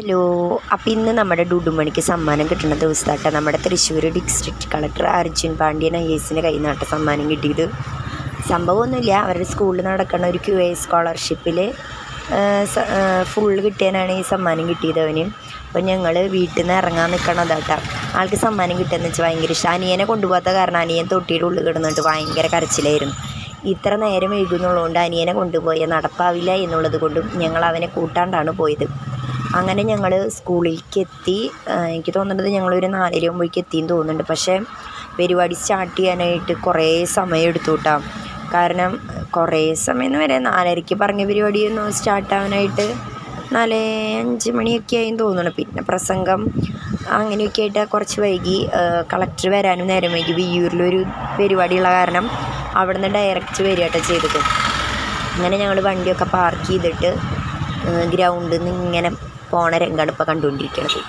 Hello അപ്പോൾ ഇന്ന് നമ്മുടെ ഡുഡുമണിക്ക് സമ്മാനം കിട്ടുന്ന ദിവസമായിട്ട് നമ്മുടെ Thrissur district collector Arjun Pandian I എസിന്റെ കയ്യിൽ നിന്നാട്ട സമ്മാനം കിട്ടിയത്. സംഭവമൊന്നുമില്ല അവരുടെ സ്കൂളിൽ നടക്കുന്ന ഒരു ക്യു എ സ്കോളർഷിപ്പിൽ ഫുള്ള് കിട്ടിയതിനാണ് ഈ സമ്മാനം കിട്ടിയത് അവന്. അപ്പോൾ ഞങ്ങൾ വീട്ടിൽ നിന്ന് ഇറങ്ങാൻ നിൽക്കണതാട്ടാ ആൾക്ക് സമ്മാനം കിട്ടുകയെന്ന് വെച്ചാൽ ഭയങ്കര ഇഷ്ടം. അനിയനെ കൊണ്ടുപോകാത്ത കാരണം അനിയൻ തൊട്ടിയുടെ ഉള്ളിൽ കിടന്നിട്ട് ഭയങ്കര കരച്ചിലായിരുന്നു. ഇത്ര നേരം എഴുതുന്നുള്ളതുകൊണ്ട് അനിയനെ കൊണ്ടുപോയ നടപ്പാവില്ല എന്നുള്ളത് കൊണ്ടും ഞങ്ങൾ അവനെ കൂട്ടാണ്ടാണ് പോയത്. അങ്ങനെ ഞങ്ങൾ സ്കൂളിലേക്ക് എത്തി എനിക്ക് തോന്നുന്നത് ഞങ്ങളൊരു നാലര ആകുമ്പോഴേക്ക് എത്തിയെന്ന് തോന്നുന്നുണ്ട്. പക്ഷേ പരിപാടി സ്റ്റാർട്ട് ചെയ്യാനായിട്ട് കുറേ സമയം എടുത്തു കേട്ടോ കാരണം കുറേ സമയം വരെ നാലരയ്ക്ക് പറഞ്ഞ പരിപാടി ഒന്ന് സ്റ്റാർട്ട് ആവാനായിട്ട് നാല് അഞ്ച് മണിയൊക്കെ ആയി തോന്നുന്നു. പിന്നെ പ്രസംഗം അങ്ങനെയൊക്കെ ആയിട്ട് കുറച്ച് വൈകി കളക്ടർ വരാനും നേരം വൈകി. വിയ്യൂരിലൊരു പരിപാടിയുള്ള കാരണം അവിടുന്ന് ഡയറക്റ്റ് വരികട്ടോ ചെയ്തത്. അങ്ങനെ ഞങ്ങൾ വണ്ടിയൊക്കെ പാർക്ക് ചെയ്തിട്ട് ഗ്രൗണ്ടിൽ നിന്ന് ഇങ്ങനെ പോണ രംഗമാണ് ഇപ്പോൾ കണ്ടുകൊണ്ടിരിക്കുന്നത്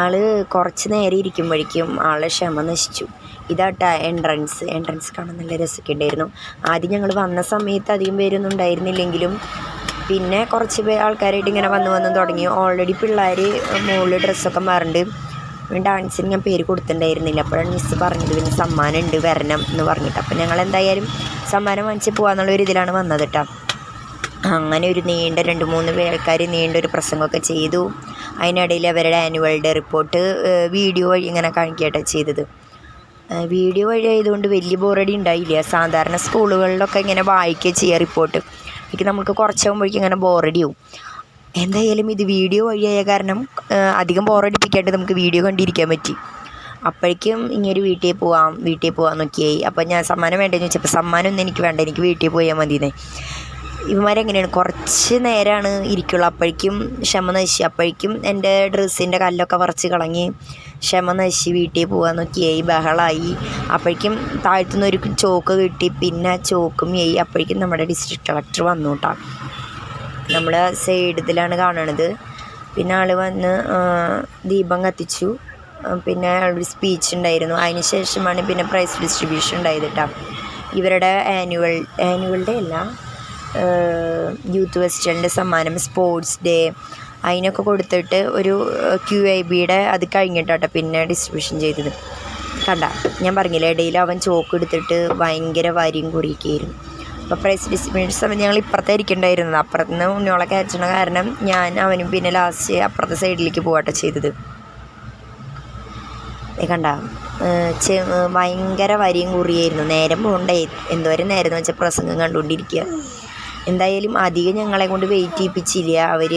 ആൾ കുറച്ച് നേരം ഇരിക്കുമ്പോഴേക്കും ആളുടെ ക്ഷമ നശിച്ചു. ഇതാട്ടാ എൻട്രൻസ് എൻട്രൻസ് കാണാൻ നല്ല രസമൊക്കെ ഉണ്ടായിരുന്നു ആദ്യം ഞങ്ങൾ വന്ന സമയത്ത് അധികം പേരൊന്നും ഉണ്ടായിരുന്നില്ലെങ്കിലും പിന്നെ കുറച്ച് പേ ആൾക്കാരായിട്ട് ഇങ്ങനെ വന്ന് വന്ന് തുടങ്ങി. ഓൾറെഡി പിള്ളേർ മുകളിൽ ഡ്രസ്സൊക്കെ മാറുന്നുണ്ട് ഡാൻസിന് ഞാൻ പേര് കൊടുത്തിട്ടുണ്ടായിരുന്നില്ല. അപ്പോഴാണ് മിസ്സ് പറഞ്ഞത്. പിന്നെ സമ്മാനം ഉണ്ട് വരണം എന്ന് പറഞ്ഞിട്ട്. അപ്പം ഞങ്ങൾ എന്തായാലും സമ്മാനം വാങ്ങിച്ച് പോകാന്നുള്ള ഒരു ഇതിലാണ് വന്നത് കേട്ടോ അങ്ങനെ ഒരു നീണ്ട രണ്ട് മൂന്ന് പേൾക്കാർ നീണ്ടൊരു പ്രസംഗമൊക്കെ ചെയ്തു. അതിനിടയിൽ അവരുടെ ആനുവൽ ഡേ റിപ്പോർട്ട് വീഡിയോ വഴി ഇങ്ങനെ കാണിക്കട്ടെ ചെയ്തത്. വീഡിയോ വഴി ആയതുകൊണ്ട് വലിയ ബോറടി ഉണ്ടായില്ല. സാധാരണ സ്കൂളുകളിലൊക്കെ ഇങ്ങനെ വായിക്കുക ചെയ്യുക റിപ്പോർട്ട് എനിക്ക് നമുക്ക് കുറച്ചാകുമ്പോഴേക്കും ഇങ്ങനെ ബോറടിയാവും എന്തായാലും ഇത് വീഡിയോ വഴിയായ കാരണം അധികം ബോറടിപ്പിക്കാണ്ട് നമുക്ക് വീഡിയോ കണ്ടിരിക്കാൻ പറ്റി. അപ്പോഴേക്കും ഇങ്ങനൊരു വീട്ടിൽ പോവാം വീട്ടിൽ പോകാമെന്നൊക്കെയായി അപ്പോൾ ഞാൻ സമ്മാനം വേണ്ടതെന്ന് ചോദിച്ചപ്പോൾ സമ്മാനം ഒന്നും എനിക്ക് വേണ്ട എനിക്ക് വീട്ടിൽ പോയാൽ മതിയെന്നേ. ഇവന്മാരെങ്ങനെയാണ്? കുറച്ച് നേരമാണ് ഇരിക്കുള്ളൂ. അപ്പോഴേക്കും ക്ഷമ നശിച്ചു. അപ്പോഴേക്കും എന്റെ ഡ്രസ്സിന്റെ കല്ലൊക്കെ പറിച്ച് കളഞ്ഞ് ക്ഷമ നശിച്ച് വീട്ടിൽ പോകാൻ പോകാമെന്നൊക്കെയായി ബഹളമായി അപ്പോഴേക്കും താഴ്ത്തുനിന്ന് ഒരു ചോക്ക് കിട്ടി. പിന്നെ ചോക്കും ആയി അപ്പോഴേക്കും നമ്മുടെ ഡിസ്ട്രിക്ട് കളക്ടർ വന്നു കേട്ടോ. നമ്മൾ സൈഡിലാണ് കാണണത്. പിന്നെ ആൾ വന്ന് ദീപം കത്തിച്ചു. പിന്നെ ഒരു സ്പീച്ച് ഉണ്ടായിരുന്നു. അതിന് ശേഷമാണ് പിന്നെ പ്രൈസ് ഡിസ്ട്രിബ്യൂഷൻ ഉണ്ടായത് കേട്ടോ. ഇവരുടെ ആനുവൽ ആനുവൽ ഡേ അല്ല. യൂത്ത് ഫെസ്റ്റിവലിന്റെ സമ്മാനം സ്പോർട്സ് ഡേ അതിനൊക്കെ കൊടുത്തിട്ട് ഒരു ക്യു ഐ ബിയുടെ അത് കഴിഞ്ഞിട്ടാട്ടോ പിന്നെ ഡിസ്ട്രിബ്യൂഷൻ ചെയ്തത്. കണ്ട? ഞാൻ പറഞ്ഞില്ലേ ഇടയിൽ അവൻ ചോക്ക് എടുത്തിട്ട് ഭയങ്കര വരിയും കുറിയൊക്കെയായിരുന്നു. അപ്പോൾ പ്രൈസ് ഡിസ്ട്രിബ്യൂഷൻ സമയത്ത് ഞങ്ങൾ ഇപ്പുറത്തെ ഇരിക്കണ്ടായിരുന്നത് അപ്പുറത്ത് നിന്ന് ഉണ്ണോളെ കയറ്റണ കാരണം ഞാൻ അവനും പിന്നെ ലാസ്റ്റ് അപ്പുറത്തെ സൈഡിലേക്ക് പോകട്ടെ ചെയ്തത്. കണ്ട? ഭയങ്കര വരിയും കുറിയായിരുന്നു. നേരം പോകണ്ടേ എന്തോരം നേരം എന്ന് വെച്ചാൽ പ്രസംഗം കണ്ടുകൊണ്ടിരിക്കുക എന്തായാലും അധികം ഞങ്ങളെ കൊണ്ട് വെയിറ്റ് ചെയ്യിപ്പിച്ചില്ല അവർ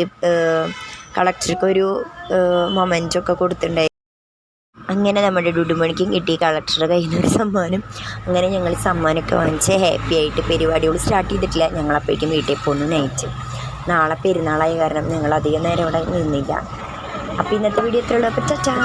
ഒരു മൊമെന്റൊക്കെ കൊടുത്തിട്ടുണ്ടായി അങ്ങനെ നമ്മുടെ ഡുഡുമണിക്കും കിട്ടി കളക്ടറുടെ കയ്യിൽ നിന്ന് ഒരു സമ്മാനം. അങ്ങനെ ഞങ്ങൾ സമ്മാനമൊക്കെ വാങ്ങിച്ച് ഹാപ്പി ആയിട്ട് പരിപാടികൾ സ്റ്റാർട്ട് ചെയ്തിട്ടില്ല. ഞങ്ങളപ്പോഴേക്കും വീട്ടിൽ പോകുന്നു നയിച്ചു നാളെ പെരുന്നാളായ കാരണം ഞങ്ങൾ അധികം നേരം ഇവിടെ നിന്നില്ല. അപ്പോൾ ഇന്നത്തെ വീഡിയോ എത്രയുള്ളൂ അപ്പോൾ ചാ